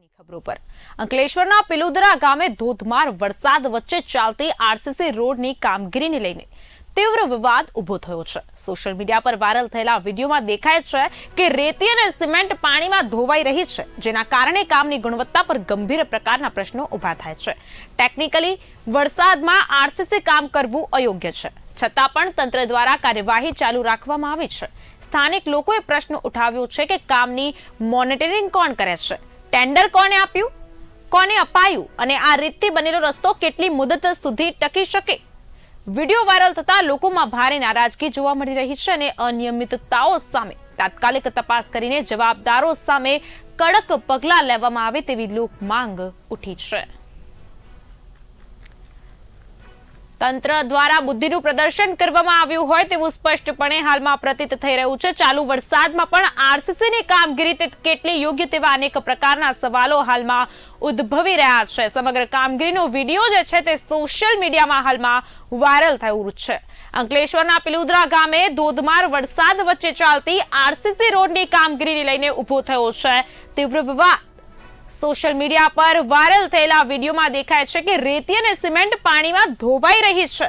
મહત્વની ખબરો પર. અંકલેશ્વરના પિલુદરા ગામે ધોધમાર વરસાદ વચ્ચે ચાલતી આરસીસી રોડની કામગીરીને લઈને તીવ્ર વિવાદ ઊભો થયો છે. સોશિયલ મીડિયા પર વાયરલ થયેલા વિડીયોમાં દેખાય છે કે રેતી અને સિમેન્ટ પાણીમાં ધોવાઈ રહી છે, જેના કારણે કામની ગુણવત્તા પર ગંભીર પ્રકારના પ્રશ્નો ઊભા થાય છે. ટેકનિકલી, વરસાદમાં આરસીસી કામ કરવું અયોગ્ય છે. છતાં પણ તંત્ર દ્વારા કાર્યવાહી ચાલુ રાખવામાં આવી છે. સ્થાનિક લોકોએ પ્રશ્ન ઉઠાવ્યો છે કે કામની મોનિટરિંગ કોણ કરે છે? ટેન્ડર કોને આપ્યું? કોને અપાયું? અને આ રીતથી બનેલો રસ્તો કેટલી મુદત સુધી ટકી શકે? વીડિયો વાયરલ થતા લોકોમાં ભારે નારાજગી જોવા મળી રહી છે અને અનિયમિતતાઓ સામે. તાત્કાલિક તપાસ કરીને જવાબદારો સામે કડક પગલાં લેવામાં આવે તેવી લોક માંગ ઉઠી છે. તંત્ર દ્વારા બુદ્ધિનું પ્રદર્શન કરવામાં આવ્યું હોય તેવું સ્પષ્ટપણે હાલમાં પ્રતીત થઈ રહ્યું છે. ચાલુ વરસાદમાં પણ આરસીસીની કામગીરી કેટલી યોગ્ય તેવા અનેક પ્રકારના સવાલો હાલમાં ઉદ્ભવી રહ્યા છે. સમગ્ર કામગીરીનો વીડિયો જે છે તે સોશિયલ મીડિયામાં હાલમાં વાયરલ થયું છે. અંકલેશ્વરના પિલુદરા ગામે ધોધમાર વરસાદ વચ્ચે ચાલતી આરસીસી રોડની કામગીરીને લઈને ઊભો થયો છે. તીવ્ર વિવાદ સોશિયલ મીડિયા પર વાયરલ થયેલા વિડીયોમાં દેખાય છે કે રેતી અને સિમેન્ટ પાણીમાં ધોવાઈ રહી છે.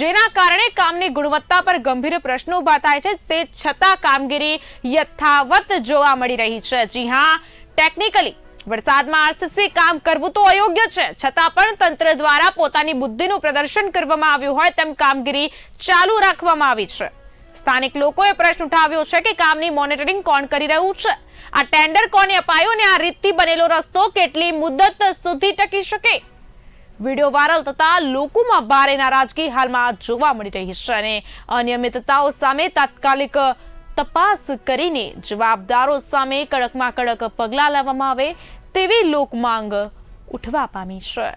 જેના કારણે કામની ગુણવત્તા પર ગંભીર પ્રશ્નો ઊભા થાય છે. તે છતાં કામગીરી યથાવત જોવા મળી રહી છે. જી હા, ટેકનિકલી વરસાદમાં આરસીસી કામ કરવું તો અયોગ્ય છે. છતાં પણ તંત્ર દ્વારા પોતાની બુદ્ધિનું પ્રદર્શન કરવામાં આવ્યું હોય તેમ કામગીરી ચાલુ રાખવામાં આવી છે. સ્થાનિક લોકોએ પ્રશ્ન ઉઠાવ્યો છે કે કામની મોનિટરિંગ કોણ કરી રહ્યું છે? આ ટેન્ડર કોને અપાયો અને આ રીતથી બનેલો રસ્તો કેટલી મુદત સુધી ટકી શકે? વીડિયો વાયરલ થતા લોકોમાં ભારે નારાજગી હાલમાં જોવા મળી રહી છે અને અનિયમિતતાઓ સામે તાત્કાલિક તપાસ કરીને જવાબદારો સામે કડકમાં કડક પગલાં લેવામાં આવે તેવી લોકમાંગ ઉઠવા પામી છે.